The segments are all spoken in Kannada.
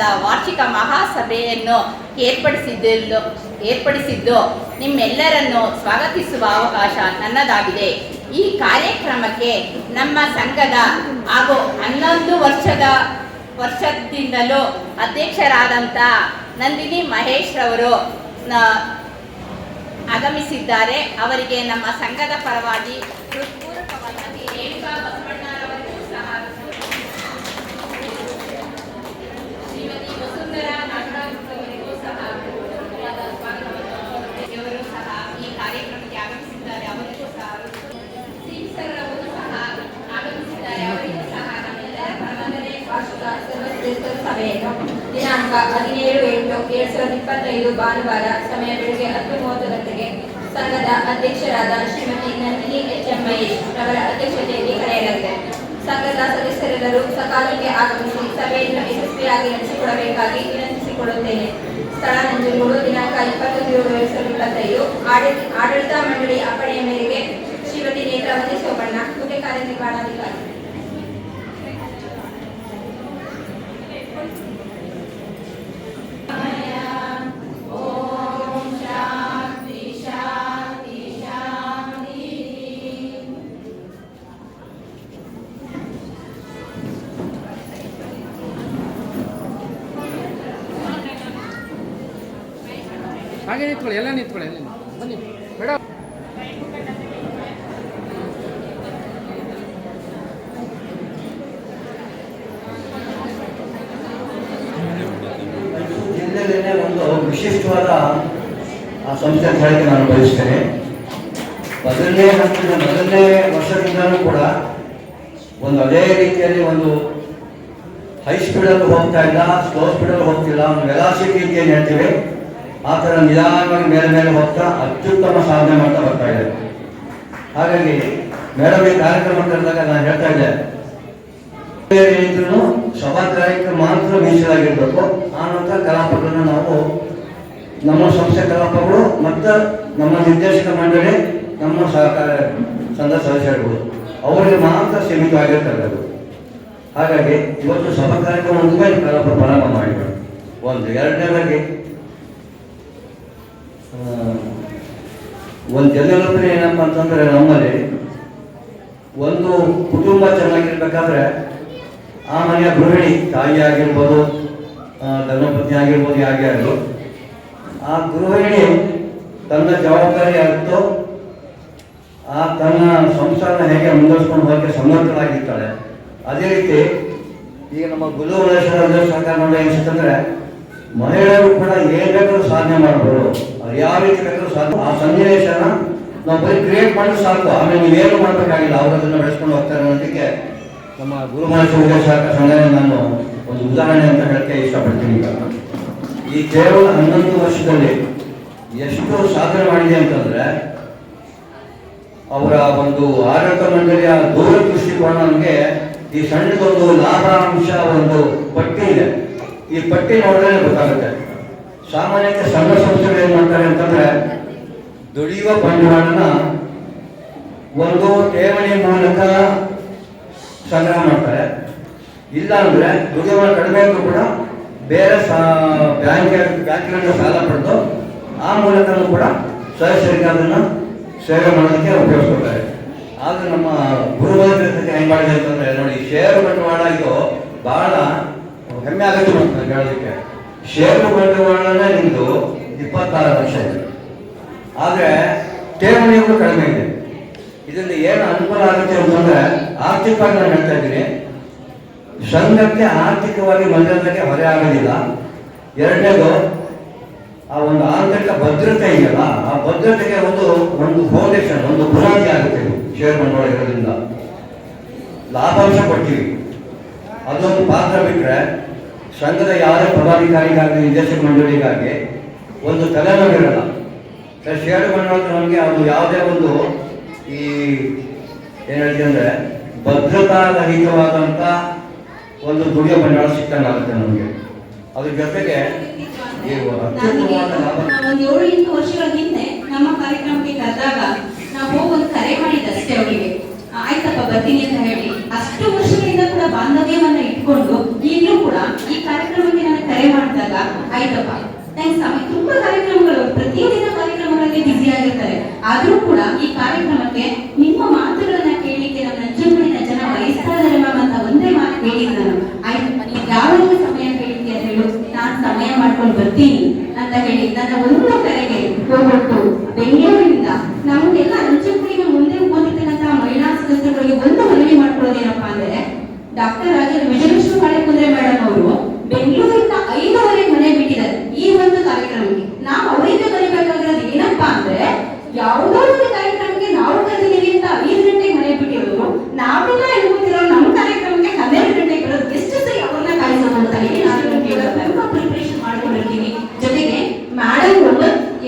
ವರ್ಷದ ವಾರ್ಷಿಕ ಮಹಾಸಭೆಯನ್ನು ಏರ್ಪಡಿಸಿದ್ದು ಏರ್ಪಡಿಸಿದ್ದು ನಿಮ್ಮೆಲ್ಲರನ್ನು ಸ್ವಾಗತಿಸುವ ಅವಕಾಶ ನನ್ನದಾಗಿದೆ. ಈ ಕಾರ್ಯಕ್ರಮಕ್ಕೆ ನಮ್ಮ ಸಂಘದ ಹಾಗೂ ಹನ್ನೊಂದು ವರ್ಷದ, ವರ್ಷದಿಂದಲೂ ಅಧ್ಯಕ್ಷರಾದಂಥ ನಂದಿನಿ ಮಹೇಶ್ ರವರು ಆಗಮಿಸಿದ್ದಾರೆ. ಅವರಿಗೆ ನಮ್ಮ ಸಂಘದ ಪರವಾಗಿ ಹೃತ್ಪೂರ್ವಕವಾಗಿ ರೇಣುಕಾ ಬಸವಣ್ಣರವರಿಗೂ ಸಹ ಶ್ರೀಮತಿ ವಸುಂಧರಾ ನಾಗರಾಜ್ ಅವರಿಗೂ ಸಹ ಹೃತ್ಪೂರ್ವಕವಾದ ಸ್ವಾಗತವನ್ನು ಇವರು ಸಹ ಈ ಕಾರ್ಯಕ್ರಮಕ್ಕೆ ಆಗಮಿಸಿದ್ದಾರೆ ಅವರಿಗೂ ಸಹ ಸಿಂಗ್ ಸರ್ ಅವರು ಸಹ ಆಗಮಿಸಿದ್ದಾರೆ ಅವರಿಗೂ ಸಹ ನಮ್ಮೆಲ್ಲರ ಪರವಾದರೆ ವಾರ್ಷಿಕ ಸರ್ವಶ್ರೇಷ್ಠ ದಿನಾಂಕ ಹದಿನೇಳು ಎಂಟು ಎರಡ್ ಸಾವಿರದ ಇಪ್ಪತ್ತೈದು ಭಾನುವಾರ ಸಮಯ ಬೆಳಗ್ಗೆ ಹತ್ತು ಮೂವತ್ತು ಗಂಟೆಗೆ ಸಂಘದ ಅಧ್ಯಕ್ಷರಾದ ಶ್ರೀಮತಿ ನಂದಿನಿ ಎಚ್ ಎಂ ಮಹೇಶ್ ಅವರ ಅಧ್ಯಕ್ಷತೆಯಲ್ಲಿ ಕರೆಯಲಾಗಿದೆ. ಸಂಘದ ಸದಸ್ಯರೆಲ್ಲರೂ ಸಕಾಲಕ್ಕೆ ಆಗಮಿಸಿ ಸಭೆಯನ್ನು ಯಶಸ್ವಿಯಾಗಿ ನಡೆಸಿಕೊಡಬೇಕಾಗಿ ವಿನಂತಿಸಿಕೊಳ್ಳುತ್ತೇನೆ. ಸ್ಥಳ ನಂಜನಗೂಡು ದಿನಾಂಕ ಇಪ್ಪತ್ತೊಂದು ಏಳು ಎರಡ್ ಸಾವಿರದ ಇಪ್ಪತ್ತೈದು. ಆಡಳಿತ ಮಂಡಳಿ ಅಪ್ಪಣೆಯ ಮೇರೆಗೆ ಶ್ರೀಮತಿ ನೇತ್ರಾವತಿ ಸೋಮಣ್ಣ, ಮುಖ್ಯ ಕಾರ್ಯನಿರ್ವಹಣಾಧಿಕಾರಿ ವಿಶಿಷ್ಟವಾದ ಆ ಸಂಸ್ಥೆ ಅಂತ ನಾನು ಬಯಸ್ತೇನೆ. ಮೊದಲನೇ ಹಂತದ ಮೊದಲನೇ ವರ್ಷದಿಂದಲೂ ಕೂಡ ಒಂದು ಅದೇ ರೀತಿಯಲ್ಲಿ ಒಂದು ಹೈ ಸ್ಪೀಡಲ್ಲಿ ಹೋಗ್ತಾ ಇಲ್ಲ ಸ್ಲೋ ಸ್ಪೀಡಲ್ಲಿ ಹೋಗ್ತಿಲ್ಲ, ಒಂದು ವೆಲಾಸಿಟಿ ಅಂತ ಏನು ಹೇಳ್ತೀವಿ, ಆ ಥರ ನಿಧಾನವಾಗಿ ಮೇಲೆ ಮೇಲೆ ಹೋಗ್ತಾ ಅತ್ಯುತ್ತಮ ಸಾಧನೆ ಮಾಡ್ತಾ ಬರ್ತಾ ಇದೆ. ಹಾಗಾಗಿ ಮೇಡಮ್ ಈ ಕಾರ್ಯಕ್ರಮ ಕರೆದಾಗ ನಾನು ಹೇಳ್ತಾ ಇದ್ದೆ. ಸಭಾ ಕಾರ್ಯಕ್ರಮ ಮಾತ್ರ ಮೀಸಲಾಗಿರ್ಬೇಕು, ಆ ನಂತರ ಕಲಾಪಗಳನ್ನ ನಾವು ನಮ್ಮ ಸಂಸ್ಥೆ ಕಲಾಪಗಳು ಮತ್ತು ನಮ್ಮ ನಿರ್ದೇಶಕ ಮಂಡಳಿ ನಮ್ಮ ಸಹಕಾರ ಸಂಘ ಸದಸ್ಯರುಗಳು ಅವರಿಗೆ ಮಾತ್ರ ಸೀಮಿತವಾಗಿರ್ತದೆ ಅದು. ಹಾಗಾಗಿ ಇವತ್ತು ಸಭಾ ಕಾರ್ಯಕ್ರಮ ಮುಗಿದ ಕಲಾಪ ಪ್ರಾರಂಭ ಮಾಡಿದ್ರು. ಒಂದು, ಎರಡನೇದಾಗಿ ಒಂದು ಜನರತ್ರ ಏನಪ್ಪ ಅಂತಂದ್ರೆ ನಮ್ಮಲ್ಲಿ ಒಂದು ಕುಟುಂಬ ಚೆನ್ನಾಗಿರ್ಬೇಕಾದ್ರೆ ಆ ಮನೆಯ ಗೃಹಿಣಿ ತಾಯಿ ಆಗಿರ್ಬೋದು ಧರ್ಮಪತ್ನಿ ಆಗಿರ್ಬೋದು ಯಾಕೆ ಆಗಲಿ ಆ ಗೃಹಿಣಿ ತನ್ನ ಜವಾಬ್ದಾರಿ ಆಗಿತ್ತು, ಆ ತನ್ನ ಸಂಸಾರನ ಹೇಗೆ ಮುಂದುವರ್ಸ್ಕೊಂಡು ಹೋಗಕ್ಕೆ ಸಮರ್ಥರಾಗಿರ್ತಾಳೆ ಅದೇ ರೀತಿ ಈಗ ನಮ್ಮ ಗುರು ಸರ್ಕಾರ ಅನಿಸುತ್ತಂದ್ರೆ ಮಹಿಳೆಯರು ಕೂಡ ಏನ್ ಬೇಕಾದ್ರೂ ಸಾಧನೆ ಮಾಡ್ಬೋದು. ಅವ್ರು ಯಾವ ರೀತಿ ಬೇಕಾದ್ರೂ ಸಾಧ್ಯ ಆ ಸನ್ನಿವೇಶನ ನಾವು ಬರೀ ಕ್ರಿಯೇಟ್ ಮಾಡಿದ್ರೆ ಸಾಕು. ಆಮೇಲೆ ನೀವೇನು ಮಾಡಬೇಕಾಗಿಲ್ಲ. ಅವರು ಅದನ್ನು ಬೆಳೆಸ್ಕೊಂಡು ಹೋಗ್ತಾರೆ ಅನ್ನೋದಕ್ಕೆ ನಮ್ಮ ಗುರುಮಹೇಶ್ವರ ಸಹಕಾರ ಸಂಘ ನಾನು ಒಂದು ಉದಾಹರಣೆ ಅಂತ ಹೇಳಕ್ಕೆ ಇಷ್ಟಪಡ್ತೀನಿ ಈ ಕೇವಲ ಹನ್ನೊಂದು ವರ್ಷದಲ್ಲಿ ಎಷ್ಟು ಸಾಧನೆ ಮಾಡಿದೆ ಅಂತಂದ್ರೆ, ಅವರ ಒಂದು ಆಡಳಿತ ಮಂಡಳಿಯ ದೂರದೃಷ್ಟಿಕೋನ ನಮಗೆ ಈ ಸಣ್ಣದೊಂದು ಲಾಭಾಂಶ ಒಂದು ಪಟ್ಟಿ ಇದೆ. ಈ ಪಟ್ಟಿ ನೋಡಿದ್ರೆ ಗೊತ್ತಾಗುತ್ತೆ. ಸಾಮಾನ್ಯಕ್ಕೆ ಸಣ್ಣ ಸಂಸ್ಥೆಗಳು ಏನ್ ಮಾಡ್ತಾರೆ ಅಂತಂದ್ರೆ, ದುಡಿಯುವ ಬಂಡವಾಳನ ಒಂದು ಠೇವಣಿ ಮೂಲಕ ಸಂಗ್ರಹ ಮಾಡ್ತಾರೆ. ಇಲ್ಲ ಅಂದ್ರೆ ದುಡಿಯುವ ಕಡಿಮೆ ಕೂಡ ಬೇರೆ ಬ್ಯಾಂಕ್ ಬ್ಯಾಂಕಿನಿಂದ ಸಾಲ ಪಡೆದು ಆ ಮೂಲಕನೂ ಕೂಡ ಸದಸ್ಯರಿಗೆ ಅದನ್ನು ಸೇವೆ ಮಾಡೋದಕ್ಕೆ ಉಪಯೋಗಿಸ್ಕೊಳ್ತಾರೆ. ಆದರೆ ನಮ್ಮ ಗುರುವಾರ ಹೆಂಗೆ ಮಾಡಿದೆ ಅಂತಂದ್ರೆ ನೋಡಿ ಶೇರು ಬಂಡವಾಳ ಇದು ಬಹಳ ಹೆಮ್ಮೆ ಆಗುತ್ತೆ ಮತ್ತೆ ಹೇಳೋದಕ್ಕೆ. ಷೇರು ಬಂಡವಾಳನೇ ನಿಮ್ದು ಇಪ್ಪತ್ತಾರು ಲಕ್ಷ ಇದೆ. ಆದ್ರೆ ಠೇವಣಿಗಳು ಕಡಿಮೆ ಇದೆ. ಇದರಿಂದ ಏನು ಅನುಕೂಲ ಆಗುತ್ತೆ ಅಂತಂದ್ರೆ ಆರ್ಥಿಕವಾಗಿ ನಾನು ಹೇಳ್ತಾ ಇದ್ದೀನಿ ಸಂಘಕ್ಕೆ ಆರ್ಥಿಕವಾಗಿ ಮಂಡಲಕ್ಕೆ ಹೊರೆ ಆಗೋದಿಲ್ಲ ಎರಡನೇದು, ಆ ಒಂದು ಆಂತರಿಕ ಭದ್ರತೆ ಇದೆಯಲ್ಲ, ಆ ಭದ್ರತೆಗೆ ಒಂದು ಒಂದು ಫೌಂಡೇಶನ್ ಒಂದು ಬುನಾದಿ ಆಗುತ್ತೆ ಶೇರ್ ಬಂಡವಾಳ ಇರೋದ್ರಿಂದ. ಲಾಭಾಂಶ ಕೊಡ್ತೀವಿ. ಅದೊಂದು ಪಾತ್ರ ಬಿಟ್ಟರೆ ಸಂಘದ ಯಾವುದೇ ಪದಾಧಿಕಾರಿಗಾಗಿ ನಿರ್ದೇಶಕ ಮಂಡಳಿಗಾಗಿ ಒಂದು ತಲೆನೋವಿರಲ್ಲ. ಶೇರು ಬಂಡವಾಳ ನಮಗೆ ಅದು ಯಾವುದೇ ಒಂದು ಈ, ಏನು ಹೇಳ್ತೀವಿ ಅಂದರೆ ಭದ್ರತಾರಹಿತವಾದಂಥ ಒಂದು ದುಡಿಯೋ ಬಂಡವಾಳ ಸಿಕ್ಕಂಗಾಗುತ್ತೆ ನಮಗೆ. ಅದ್ರ ಜೊತೆಗೆ ಒಂದು ಏಳು ಎಂಟು ವರ್ಷಗಳ ಹಿಂದೆ ನಮ್ಮ ಕಾರ್ಯಕ್ರಮಕ್ಕೆ ಕರೆದಾಗ ನಾವು ಹೋಗಿ ಒಂದು ಕರೆ ಮಾಡಿದ್ದಷ್ಟೇ ಅವರಿಗೆ. ಆಯ್ತಪ್ಪ ಬರ್ತೀನಿ ಅಂತ ಹೇಳಿ. ಅಷ್ಟು ವರ್ಷಗಳಿಂದ ಕೂಡ ಬಾಂಧವ್ಯವನ್ನ ಇಟ್ಕೊಂಡು ಈಗಲೂ ಕೂಡ ಈ ಕಾರ್ಯಕ್ರಮಕ್ಕೆ ನಾನು ಕರೆ ಮಾಡಿದಾಗ ಆಯ್ತಪ್ಪ. ನಂಗೆ ಸಮಯ ತುಂಬಾ ಕಾರ್ಯಕ್ರಮಗಳು ಪ್ರತಿದಿನ ಕಾರ್ಯಕ್ರಮಗಳಲ್ಲಿ ಬ್ಯುಸಿ ಆಗಿರ್ತಾರೆ. ಆದ್ರೂ ಕೂಡ ಈ ಕಾರ್ಯಕ್ರಮಕ್ಕೆ ನಿಮ್ಮ ಮಾತುಗಳನ್ನ ಕೇಳಲಿಕ್ಕೆ ನಮ್ಮ ನಂಜನಗೂಡಿನ ಜನ ಬಯಸ್ತಾ ಇದ್ದಾರೆ ಮ್ಯಾಮ್ ಅಂತ ಒಂದೇ ಮಾತು ಹೇಳಿದ್ ನಾನು ಆಯ್ತಪ್ಪ ನೀವು ಯಾವಾಗ ಸಮಯ ಕೇಳಿದ್ದೆ ಅಂತ ಹೇಳು ನಾನು ಸಮಯ ಮಾಡ್ಕೊಂಡು ಬರ್ತೀನಿ ಅಂತ ಹೇಳಿ ನನ್ನ ಒಂದು ಕರೆಗೆ ಹೋಗ್ಬಿಟ್ಟು ಬೆಂಗಳೂರಿನಿಂದ ನಮಗೆಲ್ಲ ನಂಜನಗೂಡಿನ ಮುಂದೆ ಓದಿರ್ತಕ್ಕಂತಹ ಮಹಿಳಾ ಸದಸ್ಯರುಗಳಿಗೆ ಒಂದು ಮನವಿ ಮಾಡ್ಕೊಳ್ಳೋದೇನಪ್ಪಾ ಅಂದ್ರೆ ಡಾಕ್ಟರ್ ರಾಜ ವಿಜಯಲಕ್ಷ್ಮಿ ಬಾಳೆಕುಂದ್ರೆ ಮೇಡಮ್ ಅವರು ಬೆಂಗಳೂರಿಂದ ಐದೂವರೆಗೆ ಮನೆ ಬಿಟ್ಟಿದ್ದಾರೆ ಈ ಒಂದು ಕಾರ್ಯಕ್ರಮಕ್ಕೆ ನಾವು ಅವರಿಂದ ಕಲಿಬೇಕಾಗಿರೋದು ಏನಪ್ಪಾ ಅಂದ್ರೆ ಯಾವುದೋ ಒಂದು ಕಾರ್ಯಕ್ರಮಕ್ಕೆ ನಾವು ಕರೆದಿದ್ದೀವಿ ಅಂತ ಐದು ಗಂಟೆಗೆ ಮನೆ ಬಿಟ್ಟಿರೋರು ನಾವೆಲ್ಲ ಎಲ್ಬೋತಿರೋ ನಮ್ಮ ಕಾರ್ಯಕ್ರಮಕ್ಕೆ ಹನ್ನೆರಡು ಗಂಟೆಗೆ ಬರೋದು ಎಷ್ಟು ಸರಿ ಅವ್ರನ್ನ ಕಾಯಿಸೋದು ಅಂತ ಹೇಳಿ ನಾನು ತುಂಬಾ ಪ್ರಿಪರೇಷನ್ ಮಾಡ್ಕೊಂಡಿರ್ತೀನಿ ಜೊತೆಗೆ ಮೇಡಮ್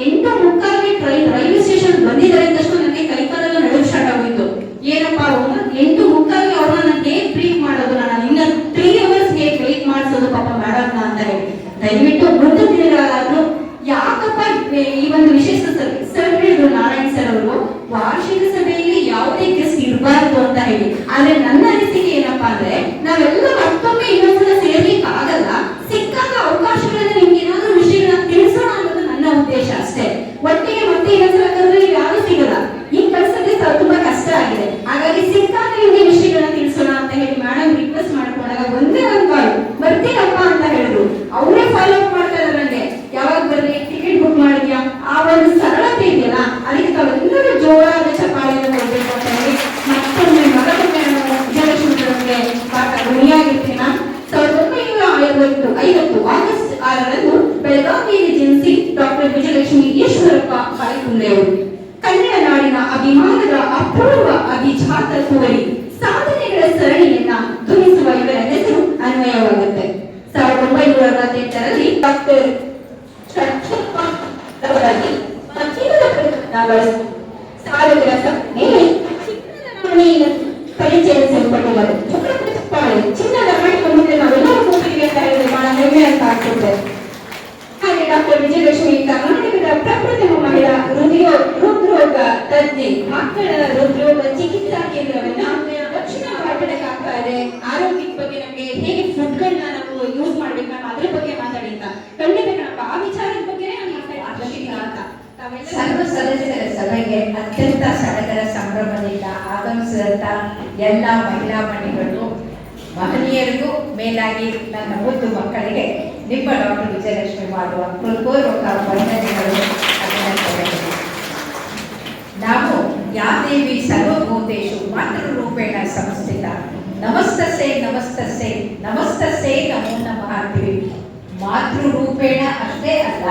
ಎಂಟು ಮುಕ್ಕಾಲಿಗೆ ಟ್ರೈನ್ ರೈಲ್ವೆ ಸ್ಟೇಷನ್ ಬಂದಿದ್ದಾರೆ ತಕ್ಷಣ ನನಗೆ ಕೈಕಾಲೆಲ್ಲ ನಡುವು ಸ್ಟಾರ್ಟ್ ಆಗೋಯ್ತು ಏನಪ್ಪಾ ಅವ್ರು ಎಂಟು ಮುಕ್ಕಾಲಿಗೆ ಅವ್ರನ್ನ ನಾನು ಹೇಗೆ ಬ್ರೀಫ್ ಮಾಡೋದು ನಾನು ಇನ್ನ ತ್ರೀ ಅವರ್ಸ್ ಹೇಗೆ ಬ್ರೀಫ್ ಮಾಡಿಸೋದು ಪಾಪ ಮೇಡಮ್ನ ಅಂತ ಹೇಳಿ ದಯವಿಟ್ಟು ಮೃದು ದಿನಗಳಾದ್ರೂ ಯಾಕಪ್ಪ ಈ ಒಂದು ವಿಶೇಷ ಸರ್ ಸರ್ ಹೇಳಿದ್ರು ನಾರಾಯಣ್ ಸರ್ ಅವರು ವಾರ್ಷಿಕ ಸಭೆಯಲ್ಲಿ ಯಾವುದೇ ಗೆಸ್ಟ್ ಇರಬಾರ್ದು ಅಂತ ಹೇಳಿ ಆದ್ರೆ ನನ್ನ ಅನಿಸಿಕೆ ಏನಪ್ಪಾ ಅಂದ್ರೆ ನಾವೆಲ್ಲ ಮತ್ತೊಮ್ಮೆ ಇನ್ನೊಂದ್ಸಲ ಸೇರ್ಲಿಕ್ಕೆ ಆಗಲ್ಲ ಸಿಕ್ಕಾಗ ಅವಕಾಶಗಳನ್ನ ನಿಮ್ಗೆ ಏನಾದ್ರೂ ವಿಷಯಗಳನ್ನ ತಿಳಿಸೋಣ ಅನ್ನೋದು ನನ್ನ ಉದ್ದೇಶ ಅಷ್ಟೇ ಒಟ್ಟಿಗೆ ಮತ್ತೆ ಇನ್ನೊಂದ್ಸಲ ಕರೆದ್ರೆ ನೀವು ಯಾರು ಸಿಗಲ್ಲ ಈ ಪರಿಸ್ಥಿತಿ ಸ- ತುಂಬಾ ಕಷ್ಟ ಆಗಿದೆ ಹಾಗಾಗಿ ಸಿಕ್ಕಾಗ ನಿಮ್ಗೆ ವಿಷಯಗಳನ್ನ ತಿಳಿಸೋಣ ಅಂತ ಹೇಳಿ ಮೇಡಮ್ ರಿಕ್ವೆಸ್ಟ್ ಮಾಡ್ಕೊಂಡಾಗ ಒಂದೇ ಒಂದ್ ಕಾಲ್ ಬರ್ತೀನಪ್ಪ ಅಂತ ಹೇಳಿದ್ರು ಅವರೇ ಫಾಲೋ ಅಪ್ ಮಾಡ್ತಾರೆ ನನಗೆ ಯಾವಾಗ ಬರ್ಲಿ ಟಿಕೆಟ್ ಬುಕ್ ಮಾಡಿದ್ಯಾ ಆ ಒಂದು ಸರಳತೆ ಇದೆಯಲ್ಲ ಅದಕ್ಕೆ ತಾವೆಲ್ಲರೂ ಜೋರಾದ ಚಪ್ಪಾಳೆಯನ್ನು ಹಾಗೆ ಡಾಕ್ಟರ್ ವಿಜಯಲಕ್ಷ್ಮಿ ಕರ್ನಾಟಕದ ಪ್ರಪ್ರಥಮ ಮಹಿಳಾ ಹೃದಯ ಹೃದ್ರೋಗ ತಜ್ಞೆ, ಮಕ್ಕಳ ಹೃದ್ರೋಗ ಚಿಕಿತ್ಸಾ ಕೇಂದ್ರವನ್ನ ದಕ್ಷಿಣ ಭಾರತಕ್ಕೆ ಆರೋಗ್ಯದ ಬಗ್ಗೆ ನಮಗೆ ಹೇಗೆ ಫುಡ್ಗಳನ್ನ ನಾವು ಯೂಸ್ ಮಾಡ್ಬೇಕು ನಾವು ಅದ್ರ ಬಗ್ಗೆ ಮಾತಾಡಿ ಅಂತ. ಖಂಡಿತ ಕಣಪ್ಪ, ಆ ವಿಚಾರದ ಬಗ್ಗೆ ನಾನು ಅಂತ. ಸರ್ವ ಸದಸ್ಯರ ಸಭೆಗೆ ಅತ್ಯಂತ ಸಡಗರ ಸಂಭ್ರಮದಿಂದ ಆಗಮಿಸಿದಂತ ಎಲ್ಲ ಮಹಿಳಾ ಮಣಿಗಳು ಮಹನೀಯರಿಗೂ ಮೇಲಾಗಿ ನನ್ನ ಮಕ್ಕಳಿಗೆ ನಿಮ್ಮ ಡಾಕ್ಟರ್ ವಿಜಯಲಕ್ಷ್ಮಿ ಮಾಡುವ ಹೃತ್ಪೂರ್ವಕ ವಂದನೆಗಳು ನಾವು ಯಾದೇವಿ ಸರ್ವಭೂತೇಶು ಮಾತೃರೂಪೇಣ ಸಂಸ್ಥಿತ. ನಮಸ್ತಸೆ ನಮಸ್ತಸೆ ನಮಸ್ತಸೆ ನಮೋ ನಮಃ ಅಂತೀವಿ. ಮಾತೃರೂಪೇಣ ಅಷ್ಟೇ ಅಲ್ಲ,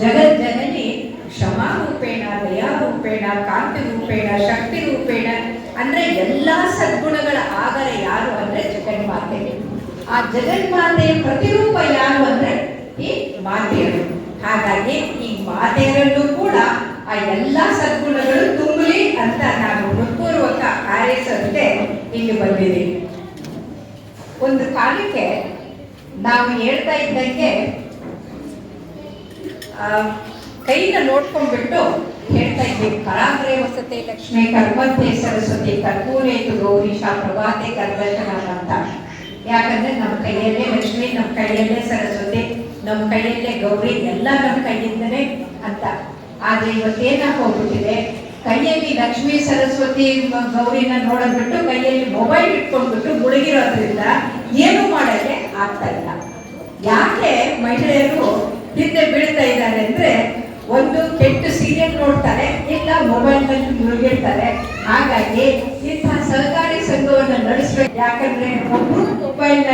ಜಗಜ್ಜನನಿ ಕ್ಷಮಾರೂಪೇಣ, ದಯಾರೂಪೇಣ ಕಾಂತಿ ರೂಪೇಣ ಶಕ್ತಿ ರೂಪೇಣ ಅಂದ್ರೆ ಎಲ್ಲಾ ಸದ್ಗುಣಗಳ ಆಗರ ಯಾರು ಅಂದ್ರೆ ಜಗನ್ಮಾತೆ ಆ ಜಗನ್ಮಾತೆಯ ಪ್ರತಿರೂಪ ಯಾರು ಅಂದ್ರೆ ಈ ಮಾತೆಯರು. ಹಾಗಾಗಿ ಈ ಮಾತೆಯರಲ್ಲೂ ಕೂಡ ಆ ಎಲ್ಲ ಸದ್ಗುಣಗಳು ತುಂಬಲಿ ಅಂತ ನಾವು ಹೃತ್ಪೂರ್ವಕ ಹಾರೈಸಂತೆ ಇಲ್ಲಿ ಬಂದಿದೆ. ಒಂದು ಕಾಲಕ್ಕೆ ನಾವು ಹೇಳ್ತಾ ಇದ್ದಂಗೆ ಕೈನ ನೋಡ್ಕೊಂಡ್ಬಿಟ್ಟು ಹೇಳ್ತಾ ಇದ್ದೀವಿ ಕರಾಗ್ರೆ ವಸತಿ ಲಕ್ಷ್ಮಿ ಕರ್ಮಂತೆ ಸರಸ್ವತಿ ಕರ್ಪೂರೇತು ಗೌರೀಶ ಪ್ರಭಾತೆ ಕರ್ದರ್ಶನ ಅಂತ. ಯಾಕಂದ್ರೆ ನಮ್ಮ ಕೈಯಲ್ಲೇ ಲಕ್ಷ್ಮಿ, ನಮ್ಮ ಕೈಯಲ್ಲೇ ಸರಸ್ವತಿ, ನಮ್ಮ ಕೈಯಲ್ಲೇ ಗೌರಿ, ಎಲ್ಲ ನಮ್ಮ ಕೈಯಿಂದನೇ ಅಂತ. ಆದ್ರೆ ಇವತ್ತೇನಾಗಿ ಹೋಗ್ಬಿಟ್ಟಿದೆ? ಕೈಯಲ್ಲಿ ಲಕ್ಷ್ಮಿ, ಸರಸ್ವತಿ ಗೌರಿನ ನೋಡೋದ್ಬಿಟ್ಟು ಕೈಯಲ್ಲಿ ಮೊಬೈಲ್ ಇಟ್ಕೊಂಡ್ಬಿಟ್ಟು ಮುಳುಗಿರೋದ್ರಿಂದ ಏನು ಮಾಡೋಕ್ಕೆ ಆಗ್ತಾ ಇಲ್ಲ. ಯಾಕೆ ಮಹಿಳೆಯರು ಹಿಂದೆ ಬೀಳ್ತಾ ಇದ್ದಾರೆ ಅಂದ್ರೆ ಒಂದು ಕೆಟ್ಟ ಸೀರಿಯಲ್ ನೋಡ್ತಾರೆ, ಇಲ್ಲ ಮೊಬೈಲ್ನಲ್ಲಿ ಮುಳುಗಿರ್ತಾರೆ ಹಾಗಾಗಿ ಇಂತಹ ಸಹಕಾರಿ ಸಂಘವನ್ನು ನಡೆಸಬೇಕು. ಯಾಕಂದ್ರೆ ಒಬ್ರು ಮೊಬೈಲ್ನ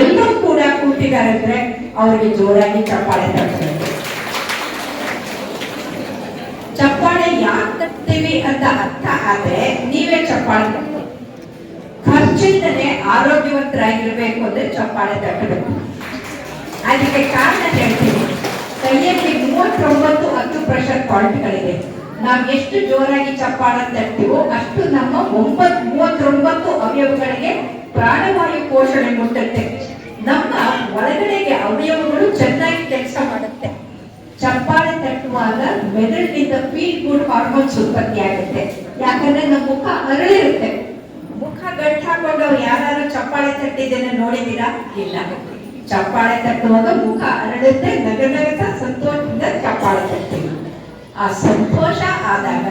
ಎಲ್ಲರೂ ಕೂಡ ಕೂತಿದ್ದಾರೆ ಅಂದ್ರೆ ಅವರಿಗೆ ಜೋರಾಗಿ ಚಪ್ಪಾಳೆ ತಟ್ಟಬೇಕು ಚಪ್ಪಾಳೆ ಯಾಕೆ ತಟ್ತೀವಿ ಅಂತ ಅರ್ಥ ಆದ್ರೆ ನೀವೇ ಚಪ್ಪಾಳೆ ಖರ್ಚಿಲ್ಲದೆ ಆರೋಗ್ಯವಂತರಾಗಿರ್ಬೇಕು ಅಂದ್ರೆ ಚಪ್ಪಾಳೆ ತಟ್ಟಬೇಕು. ಅದಕ್ಕೆ ಕಾರಣ ಹೇಳ್ತೀನಿ. ಕೈಯಲ್ಲಿ ಮೂವತ್ತೊಂಬತ್ತು ಹತ್ತು ಪ್ರೆಷರ್ ಪಾಯಿಂಟ್ಗಳಿದೆ. ನಾವು ಎಷ್ಟು ಜೋರಾಗಿ ಚಪ್ಪಾಳೆ ತರ್ತೀವೋ ಅಷ್ಟು ನಮ್ಮ ಒಂಬತ್, ಮೂವತ್ತೊಂಬತ್ತು ಅವಯವಗಳಿಗೆ ಪ್ರಾಣವಾಯು ಪೋಷಣೆ ಮುಟ್ಟುತ್ತೆ. ನಮ್ಮ ಒಳಗಡೆಗೆ ಅವಯವಗಳು ಚೆನ್ನಾಗಿ ಕೆಲಸ ಮಾಡುತ್ತೆ. ಚಪ್ಪಾಳೆ ತಟ್ಟುವಾಗ ಮೆದುಳಿನಿಂದ ಫೀಲ್ ಗುಡ್ ಹಾರ್ಮೋನ್ಸ್ ಉತ್ಪತ್ತಿ ಆಗುತ್ತೆ. ಯಾಕಂದ್ರೆ ನಮ್ಮ ಮುಖ ಅರಳಿರುತ್ತೆ. ಮುಖ ಗಂಟು ಹಾಕೊಂಡವ್ರು ಯಾರು ಚಪ್ಪಾಳೆ ತಟ್ಟಿದ್ದೇನೆ ನೋಡಿದೀರಾ ಇಲ್ಲ. ಚಪ್ಪಾಳೆ ತಟ್ಟುವಾಗ ಮುಖ ಅರಳುತ್ತೆ. ನಗ ನಗತ ಸಂತೋಷದಿಂದ ಚಪ್ಪಾಳೆ ತಟ್ತೀವಿ ಆ ಸಂತೋಷ ಆದಾಗ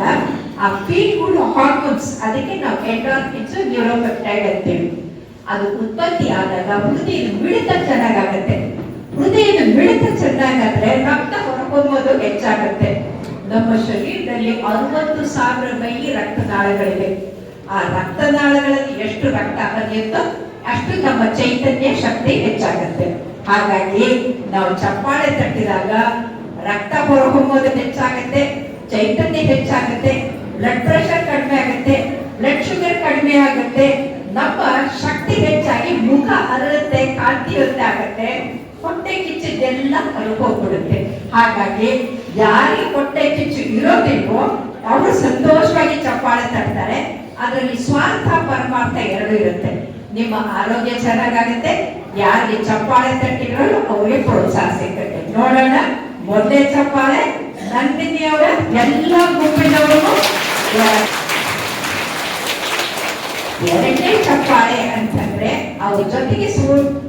ಆ ಫೀಲ್ ಗುಡ್ ಹಾರ್ಮೋನ್ಸ್ ಅದಕ್ಕೆ ನಾವು ಎಂಡೋರ್ಫಿನ್ಸ್ ನ್ಯೂರೋಪೆಪ್ಟೈಡ್ ಅಂತೀವಿ. ಅದು ಉತ್ಪತ್ತಿ ಆದಾಗ ಹೃದಯದ ಮಿಡಿತ ಚೆನ್ನಾಗಾಗತ್ತೆ. ಹೃದಯದ ಮಿಡಿತ ಚೆನ್ನಾಗಾದ್ರೆ ರಕ್ತ ಹೊರಹೊಮ್ಮೋದು ಹೆಚ್ಚಾಗತ್ತೆ. ನಮ್ಮ ಶರೀರದಲ್ಲಿ ಅರವತ್ತು ಸಾವಿರ ಮೈಲಿ ರಕ್ತನಾಳಗಳಿವೆ. ಆ ರಕ್ತನಾಳಗಳಲ್ಲಿ ಎಷ್ಟು ರಕ್ತ ಹರಿಯುತ್ತೋ ಅಷ್ಟು ನಮ್ಮ ಚೈತನ್ಯ ಶಕ್ತಿ ಹೆಚ್ಚಾಗತ್ತೆ. ಹಾಗಾಗಿ ನಾವು ಚಪ್ಪಾಳೆ ತಟ್ಟಿದಾಗ ರಕ್ತ ಹೊರಹೊಮ್ಮೋದು ಹೆಚ್ಚಾಗುತ್ತೆ, ಚೈತನ್ಯ ಹೆಚ್ಚಾಗುತ್ತೆ ಬ್ಲಡ್ ಪ್ರೆಷರ್ ಕಡಿಮೆ ಆಗುತ್ತೆ ಬ್ಲಡ್ ಶುಗರ್ ಕಡಿಮೆ ಆಗುತ್ತೆ, ನಮ್ಮ ಶಕ್ತಿ ಹೆಚ್ಚಾಗಿ ಮುಖ ಅರಳುತ್ತೆ ಕಾಂತಿಯುತ್ತೆ ಆಗುತ್ತೆ, ಹೊಟ್ಟೆ ಕಿಚ್ಚಿದ್ದೆಲ್ಲ ಕಳ್ಕೊಂಡ್ಬಿಡುತ್ತೆ ಹಾಗಾಗಿ ಯಾರಿಗೆ ಹೊಟ್ಟೆ ಕಿಚ್ಚು ಇರೋದಿಲ್ವೋ, ಅವರು ಸಂತೋಷವಾಗಿ ಚಪ್ಪಾಳೆ ತರ್ತಾರೆ ಅದರಲ್ಲಿ ಸ್ವಾರ್ಥ, ಪರಮಾರ್ಥ ಎರಡು ಇರುತ್ತೆ. ನಿಮ್ಮ ಆರೋಗ್ಯ ಚೆನ್ನಾಗಾಗುತ್ತೆ, ಯಾರಿಗೆ ಚಪ್ಪಾಳೆ ತಟ್ಟಿರೋ ಅವರಿಗೆ ಪ್ರೋತ್ಸಾಹ ಸಿಗುತ್ತೆ ನೋಡೋಣ. ಮೊದಲೇ ಚಪ್ಪಾಳೆ, ನಂದಿನಿ ಅವರ, ಎಲ್ಲ ಗುಂಪಿನವರಿಗೂ ಎರಡನೇ ಚಪ್ಪಾಳೆ ಅಂತಂದ್ರೆ ಅವ್ರ ಜೊತೆಗೆ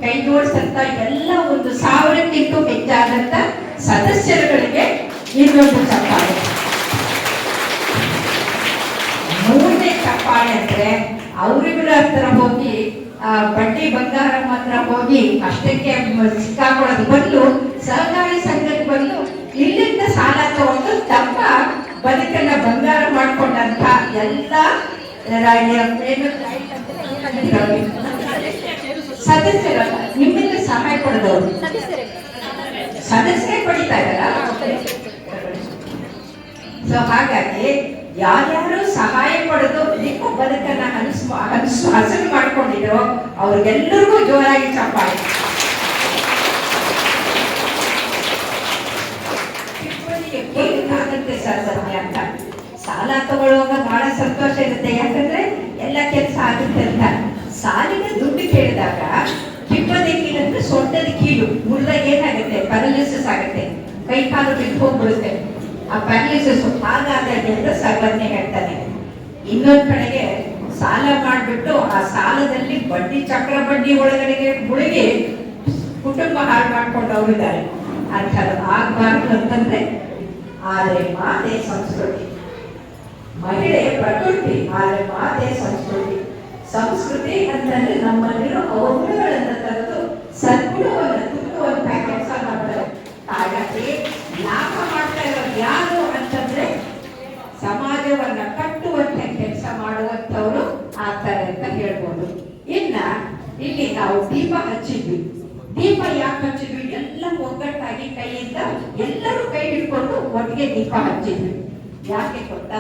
ಕೈ ಜೋಡಿಸಂತ ಎಲ್ಲ ಒಂದು ಸಾವಿರಕ್ಕಿಂತ ಹೆಚ್ಚಾದಂತ ಸದಸ್ಯರುಗಳಿಗೆ ಇನ್ನೊಂದು ಚಪ್ಪಾಳೆ. ಮೂರನೇ ಚಪ್ಪಾಳೆ ಅಂದ್ರೆ ಅವರಿಗಳ ಹತ್ರ ಹೋಗಿ ಬಡ್ಡಿ ಬಂಗಾರ ಮಾತ್ರ ಹೋಗಿ ಅಷ್ಟಕ್ಕೆ ಸಿಕ್ಕಾಕೊಳ್ಳೋದು ಬದಲು, ಸಹಕಾರಿ ಸಂಘದ ಬದಲು ಇಲ್ಲಿಂದ ಸಾಲ ತಗೊಂಡು ತಮ್ಮ ಬದುಕನ್ನ ಬಂಗಾರ ಮಾಡಿಕೊಂಡಂತ ಎಲ್ಲ ಸದಸ್ಯರ, ನಿಮ್ಮಿಂದ ಸಹಾಯ ಪಡೆದವರು. ಸದಸ್ಯರೇ ಪಡಿತಾ ಇದ್ದಾರ? ಸೊ ಹಾಗಾಗಿ ಯಾರ್ಯಾರು ಸಹಾಯ ಪಡೆದು ನಿಮ್ಮ ಬದುಕನ್ನ ಹನಸು ಹನಸು ಹಸನು ಮಾಡ್ಕೊಂಡಿದ್ರು ಅವ್ರಿಗೆಲ್ಲರಿಗೂ ಜೋರಾಗಿ ಚಪ್ಪಾಳೆ. ಕೇಳಕ್ಕಾಗತ್ತೆ ಸರ್ ಸತ್ಯ ಸಾಲ ತಗೊಳ್ಳುವಾಗ ಬಹಳ ಸಂತೋಷ ಇರುತ್ತೆ. ಯಾಕಂದ್ರೆ ಎಲ್ಲ ಕೆಲಸ ಆಗುತ್ತೆ ಅಂತ. ಸಾಲಿಗೆ ದುಡ್ಡು ಕೇಳಿದಾಗ ಕಿಬ್ಬದ ಕೀಳಂದ್ರೆ ಸೊಂಟದ ಕೀಳು. ಮುರಿದಾಗ ಏನಾಗುತ್ತೆ? ಪ್ಯಾರಲಿಸಿಸ್ ಆಗುತ್ತೆ. ಕೈ ಕಾಲು ಬಿಟ್ಟು ಹೋಗ್ಬಿಡುತ್ತೆ. ಆ ಪ್ಯಾರಲಿಸಿಸ್ ಹಾಗಾದಾಗೆ ಅಂತ ಸರ್ವಜ್ಞ ಹೇಳ್ತಾನೆ. ಇನ್ನೊಂದ್ ಕಡೆಗೆ ಸಾಲ ಮಾಡ್ಬಿಟ್ಟು ಆ ಸಾಲದಲ್ಲಿ ಬಡ್ಡಿ ಚಕ್ರ ಬಡ್ಡಿ ಒಳಗಡೆಗೆ ಮುಳುಗಿ ಕುಟುಂಬ ಹಾಳು ಮಾಡ್ಕೊಂಡು ಹೋಗಿದ್ದಾರೆ ಅಂಥದ್ದು ಆಗ್ಬಾರ್ದು ಅಂತಂದ್ರೆ ಆದರೆ ಮಾತೆ ಸಂಸ್ಕೃತಿ. ಮಹಿಳೆ ಪ್ರಕೃತಿ ಆದರೆ ಮಾತೆ ಸಂಸ್ಕೃತಿ. ಸಂಸ್ಕೃತಿ ಅಂತಂದ್ರೆ ನಮ್ಮಲ್ಲಿರೋ ಅವಗುಣಗಳನ್ನ ತೆಗೆದು ಸದ್ಗುಣವನ್ನ ತುಂಬುವಂತ ಕೆಲಸ ಮಾಡ್ತಾರೆ ಹಾಗಾಗಿ ಲಾಭ ಮಾಡ್ತಾ ಇರೋದು ಯಾರು ಅಂತಂದ್ರೆ ಸಮಾಜವನ್ನ ಕಟ್ಟುವಂತ ಕೆಲಸ ಮಾಡುವಂತವ್ರು ಆಗ್ತಾರೆ ಅಂತ ಹೇಳ್ಬೋದು ಇನ್ನ ಇಲ್ಲಿ ನಾವು ದೀಪ ಹಚ್ಚಿದ್ವಿ ದೀಪ ಯಾಕೆ ಹಚ್ಚಿದ್ವಿ ಎಲ್ಲ ಒಗ್ಗಟ್ಟಾಗಿ ಕೈಯಿಂದ ಎಲ್ಲರೂ ಕೈ ಹಿಡ್ಕೊಂಡು ಒಟ್ಟಿಗೆ ದೀಪ ಹಚ್ಚಿದ್ರು ಯಾಕೆ ಗೊತ್ತಾ?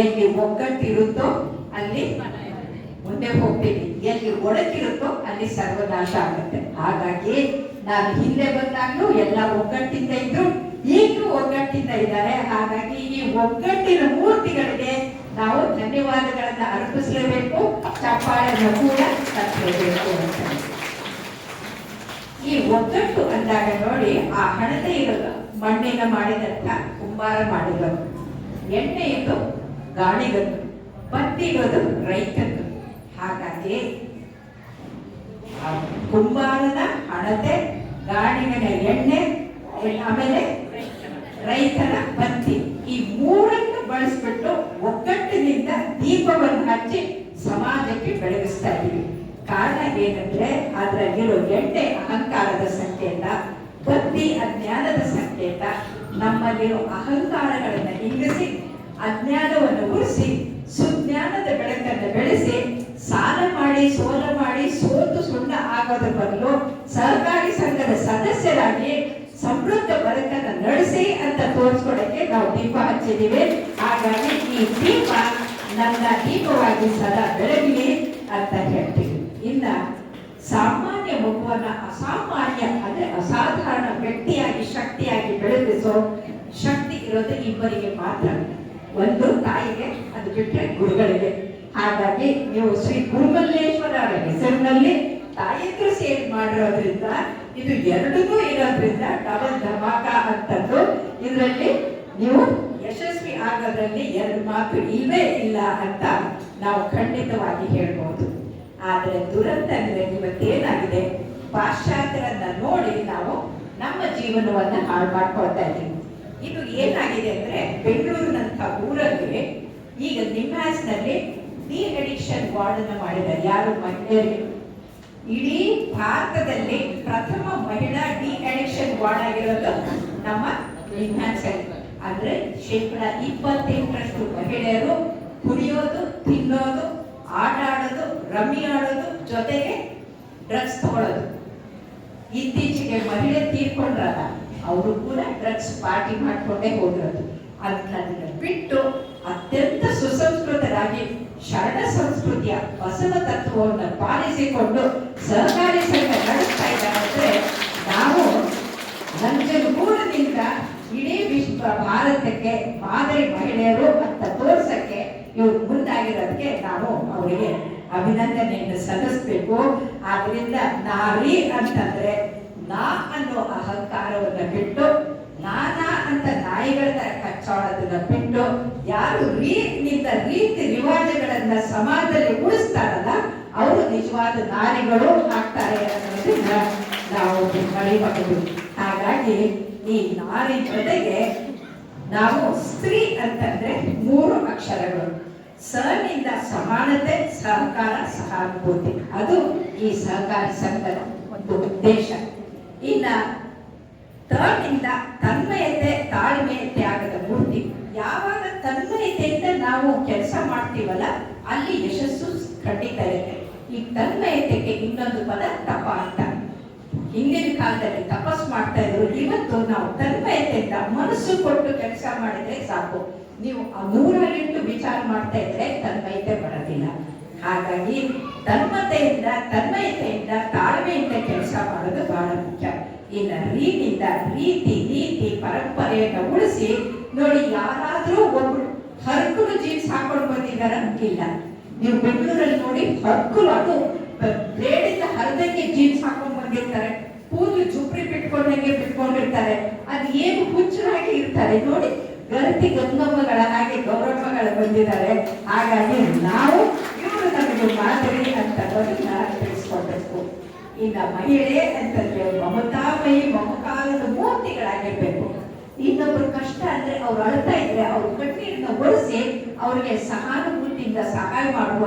ಎಲ್ಲಿ ಒಗ್ಗಟ್ಟಿರುತ್ತೋ ಅಲ್ಲಿ ಮುಂದೆ ಹೋಗ್ತೀನಿ. ಎಲ್ಲಿ ಒಡಕಿರುತ್ತೋ ಅಲ್ಲಿ ಸರ್ವನಾಶ ಆಗುತ್ತೆ. ಹಾಗಾಗಿ ನಾನು ಹಿಂದೆ ಬಂದಾಗಲೂ ಎಲ್ಲ ಒಗ್ಗಟ್ಟಿಂದ ಇದ್ರು, ಈಗಲೂ ಒಗ್ಗಟ್ಟಿಂದ ಇದ್ದಾರೆ. ಹಾಗಾಗಿ ಈ ಒಗ್ಗಟ್ಟಿನ ಮೂರ್ತಿಗಳಿಗೆ ನಾವು ಧನ್ಯವಾದಗಳನ್ನ ಅರ್ಪಿಸಲೇಬೇಕು. ಚಪ್ಪಾಳೆಯನ್ನು ಕೂಡ ತಪ್ಪಲೇಬೇಕು ಅಂತ. ಈ ಒಗ್ಗಟ್ಟು ಅಂದಾಗ ನೋಡಿ ಆ ಹಣತೆ ಇರಲ್ಲ ಮಣ್ಣಿನ ಮಾಡಿದಂತ ಕುಂಬಾರ ಮಾಡಿರೋದು ಎಣ್ಣೆ ಇದು ಗಾಳಿಗದ್ದು ಬತ್ತಿ ಇರೋದು ರೈತದ್ದು ಹಾಗಾಗಿ ಕುಂಬಾರದ ಹಣತೆ ಗಾಣಿಗನ ಎಣ್ಣೆ ಆಮೇಲೆ ರೈತನ ಬತ್ತಿ ಈ ಮೂರನ್ನು ಬಳಸ್ಬಿಟ್ಟು ಒಗ್ಗಟ್ಟಿನಿಂದ ದೀಪವನ್ನು ಹಚ್ಚಿ ಸಮಾಜಕ್ಕೆ ಬೆಳಗಿಸ್ತಾ ಇದ್ದೀವಿ. ಕಾರಣ ಏನಂದ್ರೆ ಅದರಲ್ಲಿರೋ ಎಣ್ಣೆ ಅಹಂಕಾರದ ಸಂಕೇತ ಭಕ್ತಿ ಅಜ್ಞಾನದ ಸಂಕೇತ, ನಮ್ಮಲ್ಲಿರೋ ಅಹಂಕಾರಗಳನ್ನು ಇಂಗಿಸಿ, ಅಜ್ಞಾನವನ್ನು ಉಳಿಸಿ ಸುಜ್ಞಾನದ ಬೆಳಕನ್ನು ಬೆಳೆಸಿ, ಸಾಲ ಮಾಡಿ, ಸೋಲ ಮಾಡಿ, ಸೋತು ಸುಣ್ಣ ಆಗೋದ ಬದಲು ಸಹಕಾರಿ ಸಂಘದ ಸದಸ್ಯರಾಗಿ ಸಮೃದ್ಧ ಬದುಕನ್ನು ನಡೆಸಿ ಅಂತ ತೋರಿಸ್ಕೊಡಕ್ಕೆ ನಾವು ದೀಪ ಹಚ್ಚಿದ್ದೀವಿ. ಹಾಗಾಗಿ ಈ ದೀಪ ನನ್ನ ದೀಪವಾಗಿ ಸದಾ ಬೆಳಗಲಿ ಅಂತ ಹೇಳ್ತೀವಿ ಇನ್ನ ಸಾಮಾನ್ಯ ಮಗುವನ್ನ ಅಸಾಮಾನ್ಯ, ಅಂದ್ರೆ ಅಸಾಧಾರಣ ವ್ಯಕ್ತಿಯಾಗಿ, ಶಕ್ತಿಯಾಗಿ ಬೆಳೆದಿಸೋ ಶಕ್ತಿ ಇರೋದು ಇಬ್ಬರಿಗೆ ಮಾತ್ರ. ಒಂದು ತಾಯಿಗೆ, ಅದು ಬಿಟ್ಟರೆ ಗುರುಗಳಿಗೆ. ಹಾಗಾಗಿ ನೀವು ಶ್ರೀ ಗುರುಮಲ್ಲೇಶ್ವರ ಹೆಸರಿನಲ್ಲಿ ತಾಯಿದ್ರು ಸೇರಿ ಮಾಡಿರೋದ್ರಿಂದ, ಇದು ಎರಡಿಗೂ ಇರೋದ್ರಿಂದ ಡಬಲ್ ಧಮಾಕ ಅಂತದ್ದು. ಇದರಲ್ಲಿ ನೀವು ಯಶಸ್ವಿ ಆಗೋದ್ರಲ್ಲಿ ಎರಡು ಮಾತು ಇಲ್ಲವೇ ಇಲ್ಲ ಅಂತ ನಾವು ಖಂಡಿತವಾಗಿ ಹೇಳ್ಬೋದು. ಆದರೆ ದುರಂತ ಅಂದ್ರೆ ಇವತ್ತೇನಾಗಿದೆ ಪಾಶ್ಚಾತ್ಯರನ್ನ ನೋಡಿ ನಾವು ನಮ್ಮ ಜೀವನವನ್ನ ಹಾಳು ಮಾಡ್ಕೊಳ್ತಾ ಇದ್ದೀವಿ. ಇದು ಏನಾಗಿದೆ ಅಂದ್ರೆ ಬೆಂಗಳೂರಿನಂತ ಊರಲ್ಲಿ ಈಗ ನಿಮ್ಹಾನ್ಸ್ನಲ್ಲಿ ಡಿ ಅಡಿಕ್ಷನ್ ವಾರ್ಡ್ ಅನ್ನು ಮಾಡಿದ್ದಾರೆ. ಯಾರು? ಮಹಿಳೆಯರು. ಇಡೀ ಭಾರತದಲ್ಲಿ ಪ್ರಥಮ ಮಹಿಳಾ ಡಿ ಅಡಿಕ್ಷನ್ ವಾರ್ಡ್ ಆಗಿರೋದು ನಮ್ಮ ನಿಮ್ಹಾನ್ಸ್ ಅಂದ್ರೆ ಶೇಕಡ ಇಪ್ಪತ್ತೆಂಟರಷ್ಟು ಮಹಿಳೆಯರು ಕುಡಿಯೋದು, ತಿನ್ನೋದು ಆಟ ಆಡೋದು, ರಮ್ಮಿ ಆಡೋದು, ಜೊತೆಗೆ ಡ್ರಗ್ಸ್ ತಗೊಳ್ಳೋದು. ಇತ್ತೀಚೆಗೆ ಮಹಿಳೆ ತೀರ್ಕೊಂಡ್ರಲ್ಲ, ಅವರು ಕೂಡ ಡ್ರಗ್ಸ್ ಪಾರ್ಟಿ ಮಾಡ್ಕೊಂಡೇ ಹೋಗಿರೋದು. ಅದನ್ನ ಬಿಟ್ಟು ಅತ್ಯಂತ ಸುಸಂಸ್ಕೃತರಾಗಿ ಶರಣ ಸಂಸ್ಕೃತಿಯ ಬಸವ ತತ್ವವನ್ನು ಪಾಲಿಸಿಕೊಂಡು ಸಹಕಾರಿ ಸಂಘ ನಡೆಸ್ತಾ ಇದ್ದಾರೆ ನಾವು ನಂಜನಗೂಡದಿಂದ ಇಡೀ ವಿಶ್ವ ಭಾರತಕ್ಕೆ ಮಾದರಿ ಮಹಿಳೆಯರು ಅಂತ ತೋರ್ಸಕ್ಕೆ ಇವರು ಮುಂದಾಗಿರೋದಕ್ಕೆ ನಾವು ಅವರಿಗೆ ಅಭಿನಂದನೆಯನ್ನು ಸಲ್ಲಿಸ್ಬೇಕು. ಆದ್ರಿಂದ ನಾರಿ ಅಂತಂದ್ರೆ ನಾ ಅನ್ನೋ ಅಹಂಕಾರವನ್ನ ಬಿಟ್ಟು, ನಾನಾ ಅಂತ ನಾಯಿಗಳ ತರ ಕಚ್ಚಾಡೋದನ್ನ ಬಿಟ್ಟು, ಯಾರು ರೀ, ನಿಂತ ರೀತಿ ರಿವಾಜಗಳನ್ನ ಸಮಾಜದಲ್ಲಿ ಉಳಿಸ್ತಾರಲ್ಲ, ಅವರು ನಿಜವಾದ ನಾರಿಗಳು ಆಗ್ತಾರೆ ಅನ್ನೋದನ್ನ ನಾವು ಮರಿಬಹುದು ಹಾಗಾಗಿ ಈ ನಾರಿ ಜೊತೆಗೆ ನಾವು ಸ್ತ್ರೀ ಅಂತಂದ್ರೆ ಮೂರು ಅಕ್ಷರಗಳು. ಸನಿಂದ ಸಮಾನತೆ, ಸಹಕಾರ, ಸಹಾನುಭೂತಿ. ಅದು ಈ ಸಹಕಾರ ಸಂಘದ ಒಂದು ಉದ್ದೇಶ. ಇನ್ನ ತನಿಂದ ತನ್ಮಯತೆ ತಾಳ್ಮೆ ತ್ಯಾಗದ ಮೂರ್ತಿ. ಯಾವಾಗ ತನ್ಮಯತೆಯಿಂದ ನಾವು ಕೆಲಸ ಮಾಡ್ತೀವಲ್ಲ, ಅಲ್ಲಿ ಯಶಸ್ಸು ಖಂಡಿತ ಇರುತ್ತೆ ಈ ತನ್ಮಯತೆಗೆ ಇನ್ನೊಂದು ಪದ ತಪ ಅಂತ. ಹಿಂದಿನ ಕಾಲದಲ್ಲಿ ತಪಸ್ ಮಾಡ್ತಾ ಇದ್ರು. ಇವತ್ತು ನಾವು ತನ್ಮಯತೆಯಿಂದ ಮನಸ್ಸು ಕೊಟ್ಟು ಕೆಲಸ ಮಾಡಿದ್ರೆ ಸಾಕು. ನೀವು ಆ ನೂರಲ್ಲಿಟ್ಟು ವಿಚಾರ ಮಾಡ್ತಾ ಇದ್ರೆ ತನ್ಮಯತೆ ಬರೋದಿಲ್ಲ. ಹಾಗಾಗಿ ತನ್ಮತೆಯಿಂದ, ತನ್ಮಯತೆಯಿಂದ, ತಾಳ್ಮೆಯಿಂದ ಕೆಲಸ ಮಾಡೋದು ಬಹಳ ಮುಖ್ಯ. ಇನ್ನು ರೀತಿಯಿಂದ ರೀತಿ, ನೀತಿ, ಪರಂಪರೆಯನ್ನು ಉಳಿಸಿ ನೋಡಿ ಯಾರಾದ್ರೂ ಒಬ್ರು ಹರ್ಕುಲು ಜೀನ್ಸ್ ಹಾಕೊಂಡು ಬಂದಿದ್ದಾರೆ ಅಂತಿಲ್ಲ. ನೀವು ಬೆಂಗಳೂರಲ್ಲಿ ನೋಡಿ ಹರ್ಕುಲು ಅದು ಬ್ಲೇಡಿಂದ ಹರಿದಂಗೆ ಜೀನ್ಸ್ ಹಾಕೊಂಡು ಬಂದಿರ್ತಾರೆ. ಕೂದಲು ಜುಪ್ರಿ ಬಿಟ್ಕೊಂಡಂಗೆ ಬಿಟ್ಕೊಂಡಿರ್ತಾರೆ. ಅದು ಏನು ಹುಚ್ಚರಾಗಿ ಇರ್ತಾರೆ. ನೋಡಿ, ಗರತಿ ಗಂಗಮ್ಮಗಳ ಹಾಗೆ ಗೌರವಗಳು ಬಂದಿದ್ದಾರೆ. ಹಾಗಾಗಿ ನಾವು ಇವರು ನಮಗೆ ಮಾದರಿ ಅಂತ ತಿಳಿಸ್ಕೊಳ್ಬೇಕು. ಇನ್ನ ಮಹಿಳೆ ಅಂತಂದ್ರೆ ಮಮತಾಮಯಿ ಮಮಕಾಲದ ಮೂರ್ತಿಗಳಾಗಿರ್ಬೇಕು. ಇನ್ನೊಬ್ರು ಕಷ್ಟ ಅಂದ್ರೆ ಅವ್ರು ಅಳ್ತಾ ಇದ್ರೆ ಅವ್ರ ಕಣ್ಣೀರನ್ನ ಒರೆಸಿ ಅವ್ರಿಗೆ ಸಹಾನುಭೂತಿಯಿಂದ ಸಹಾಯ ಮಾಡುವ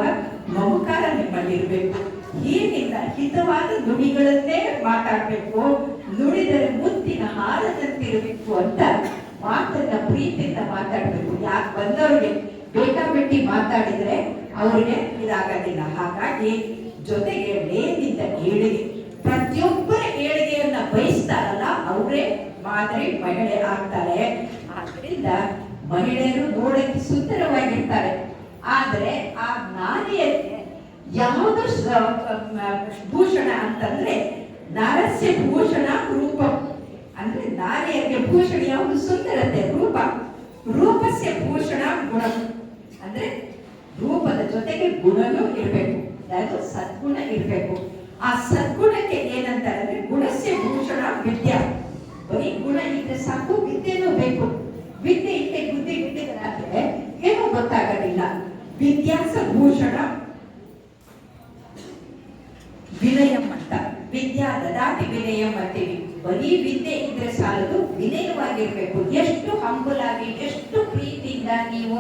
ಮಮಕಾರ ನಿಮ್ಮಲ್ಲಿ ಹೀಗಿಂದ ಹಿತವಾದ ನುಡಿಗಳನ್ನೇ ಮಾತಾಡ್ಬೇಕು, ನುಡಿದರೆ ಮುತ್ತಿನ ಹಾರದಂತಿರಬೇಕು ಅಂತ ಮಾತನ್ನ ಪ್ರೀತಿಯಿಂದ ಮಾತಾಡ್ಬೇಕು. ಯಾಕೆ ಬಂದವ್ರಿಗೆ ಬೇಕಾಬಿಟ್ಟಿ ಮಾತಾಡಿದ್ರೆ ಅವ್ರಿಗೆ ಇದಾಗೋದಿಲ್ಲ. ಹಾಗಾಗಿ ಜೊತೆಗೆ ಮೇಲಿಂದ ಏಳಿಗೆ, ಪ್ರತಿಯೊಬ್ಬರ ಏಳಿಗೆಯನ್ನ ಬಯಸ್ತಾರಲ್ಲ, ಅವರೇ ಮಾದರಿ ಮಹಿಳೆ ಆಗ್ತಾರೆ. ಆದ್ರಿಂದ ಮಹಿಳೆಯರು ನೋಡಕ್ಕೆ ಸುಂದರವಾಗಿರ್ತಾರೆ. ಆದ್ರೆ ಆ ನಾರಿಯರಿಗೆ ಯಾವುದು ಭೂಷಣ ಅಂತಂದ್ರೆ ನರಸ್ಯ ಭೂಷಣ ರೂಪ. ಅಂದ್ರೆ ನಾರಿಯರಿಗೆ ಭೂಷಣ ಯಾವುದು? ಸುಂದರತೆ, ರೂಪ. ರೂಪಸ್ಯ ಭೂಷಣ ಗುಣ ಅಂದ್ರೆ ರೂಪದ ಜೊತೆಗೆ ಗುಣನೂ ಇರಬೇಕು. ಅದು ಸದ್ಗುಣ ಇರಬೇಕು. ಆ ಸದ್ಗುಣಕ್ಕೆ ಏನಂತಾರೆ ಅಂದ್ರೆ ಗುಣಸ್ಯ ಭೂಷಣ ವಿದ್ಯಾ. ಬರೀ ಗುಣ ಇದ್ರೆ ಸಾಕು, ವಿದ್ಯೆನೂ ಬೇಕು. ವಿದ್ಯೆ ಇಟ್ಟೆ ಬುದ್ಧಿ ಇಟ್ಟಿದ್ರೆ ಏನೂ ಗೊತ್ತಾಗೋದಿಲ್ಲ. ವಿದ್ಯಾಸ ಭೂಷಣ ವಿನಯಂ ಅಂತ ವಿದ್ಯಾ ವಿನಯಂ ಅಂತೀವಿ ಬರೀ ವಿದ್ಯೆ ಇದ್ರೆ ಸಾಲದು ವಿನಯವಾಗಿರ್ಬೇಕು ಎಷ್ಟು ಹಂಬಲಾಗಿ ಎಷ್ಟು ಪ್ರೀತಿಯಿಂದ ನೀವು,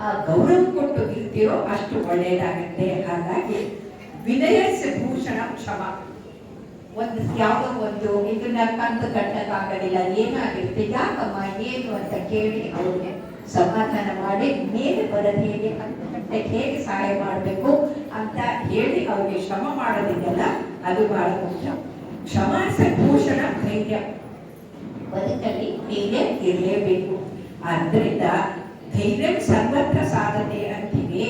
ಆ, ಗೌರವ ಕೊಟ್ಟು ಇರ್ತೀರೋ ಅಷ್ಟು ಒಳ್ಳೆಯದಾಗುತ್ತೆ ಹಾಗಾಗಿ ವಿನಯಸ್ಯ ಭೂಷಣ ಕ್ಷಮ. ಒಂದು, ಯಾವುದೋ ಒಂದು ಇದನ್ನ ಕಂತು ಕಟ್ಟಕ್ಕಾಗಲಿಲ್ಲ ಏನಾಗಿರುತ್ತೆ? ಯಾಕಮ್ಮ, ಏನು ಅಂತ ಕೇಳಿ ಅವ್ರಿಗೆ ಸಮಾಧಾನ ಮಾಡಿ, ಮೇಲೆ ಬರೋದು ಹೇಗೆ ಕಟ್ಟಕ್ಕೆ ಹೇಗೆ ಸಹಾಯ ಮಾಡಬೇಕು ಅಂತ ಹೇಳಿ ಅವ್ರಿಗೆ ಶ್ರಮ ಮಾಡೋದಿದೆಯಲ್ಲ, ಅದು ಬಹಳ ಮುಖ್ಯ. ಕ್ಷಮಾಸ ಭೂಷಣ ಧೈರ್ಯ. ಬದುಕಲ್ಲಿ ಧೈರ್ಯ ಇರಲೇಬೇಕು. ಆದ್ದರಿಂದ ಧೈರ್ಯ ಸರ್ವತ್ರ ಸಾಧನೆ ಅಂತೀವಿ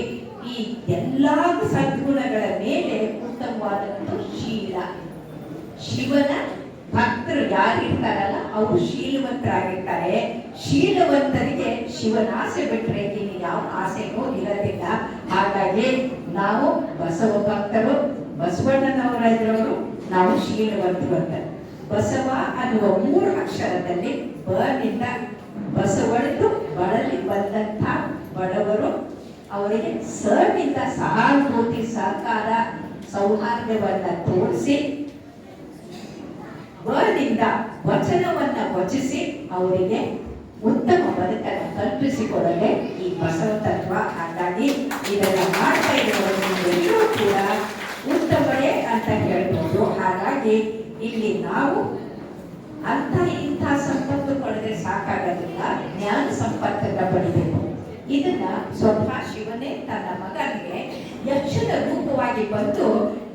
ಈ ಎಲ್ಲ ಸದ್ಗುಣಗಳ ಮೇಲೆ ಉತ್ತಮವಾದದ್ದು ಶೀಲ. ಶಿವನ ಭಕ್ತರು ಯಾರಿರ್ತಾರಲ್ಲ, ಅವರು ಶೀಲವಂತರಾಗಿರ್ತಾರೆ. ಶೀಲವಂತರಿಗೆ ಶಿವನ ಆಸೆ ಬಿಟ್ಟರೆ ಯಾವ ಆಸೆನೂ ಇರೋದಿಲ್ಲ. ಹಾಗಾಗಿ ನಾವು ಬಸವ ಭಕ್ತರು ಬಸವಣ್ಣನವರವರು ನಾವು ಶೀಲವಂತರು ಅಂತ. ಬಸವ ಅನ್ನುವ ಮೂರು ಅಕ್ಷರದಲ್ಲಿ ಬನಿಂದ ಬಸವಳಿದು ಬಳಲಿ ಬಂದಂಥ ಬಡವರು. ಅವರಿಗೆ ಸರ್ನಿಂದ ಸಹಾನುಭೂತಿ, ಸಹಕಾರ, ಸೌಹಾರ್ದವನ್ನ ತೋರಿಸಿ ಬನಿಂದ ವಚನವನ್ನ ವಚಿಸಿ ಅವರಿಗೆ ಉತ್ತಮ ಬದುಕನ್ನು ಕಲ್ಪಿಸಿಕೊಡಲೇ ಈ ಬಸವ ತತ್ವ. ಹಾಗಾಗಿ ಇದನ್ನು ಮಾಡ್ತಾ ಇರುವ ಕೂಡ ಹಾಗಾಗಿ ಇಲ್ಲಿ ನಾವು ಅಂತ ಇಂಥ ಸಂಪತ್ತು ಪಡೆದ್ರೆ ಸಾಕಾಗೋದಿಲ್ಲ, ಜ್ಞಾನ ಸಂಪತ್ತನ್ನ ಪಡಿಬೇಕು. ಇದನ್ನ ಸ್ವತಃ ಶಿವನೇ ತನ್ನ ಮಗನಿಗೆ ಯಕ್ಷದ ರೂಪವಾಗಿ ಬಂದು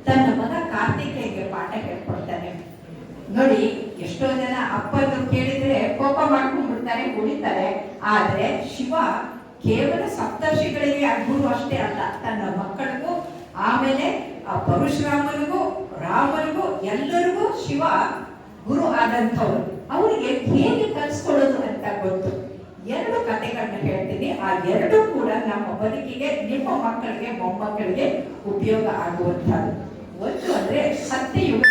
ತನ್ನ ಮಗ ಕಾರ್ತಿಕೇಯಗೆ ಪಾಠ ಹೇಳ್ಕೊಡ್ತಾನೆ. ನೋಡಿ, ಎಷ್ಟೋ ಜನ ಅಪ್ಪನ್ನು ಕೇಳಿದ್ರೆ ಕೋಪ ಮಾಡ್ಕೊಂಡ್ಬಿಡ್ತಾರೆ ಕುಡಿತಾರೆ ಆದ್ರೆ ಶಿವ ಕೇವಲ ಸಪ್ತರ್ಷಿಗಳಿಗೆ ಗುರು ಅಷ್ಟೇ ಅಲ್ಲ, ತನ್ನ ಮಕ್ಕಳಿಗೂ, ಆಮೇಲೆ ಆ ಪರಶುರಾಮನಿಗೂ ರಾಮನಿಗೂ ಎಲ್ಲರಿಗೂ ಶಿವ ಗುರು ಆದಂಥವ್ರು. ಅವರಿಗೆ ಹೇಗೆ ಕಲಿಸ್ಕೊಳ್ಳೋದು ಅಂತ ಗೊತ್ತು. ಎರಡು ಕಥೆಗಳನ್ನ ಹೇಳ್ತೀನಿ. ಆ ಎರಡು ಕೂಡ ನಮ್ಮ ಬದುಕಿಗೆ, ನಿಮ್ಮ ಮಕ್ಕಳಿಗೆ, ಮೊಮ್ಮಕ್ಕಳಿಗೆ ಉಪಯೋಗ ಆಗುವಂಥದ್ದು. ಒಂದು ಅಂದ್ರೆ ಸತ್ಯಯುಗ.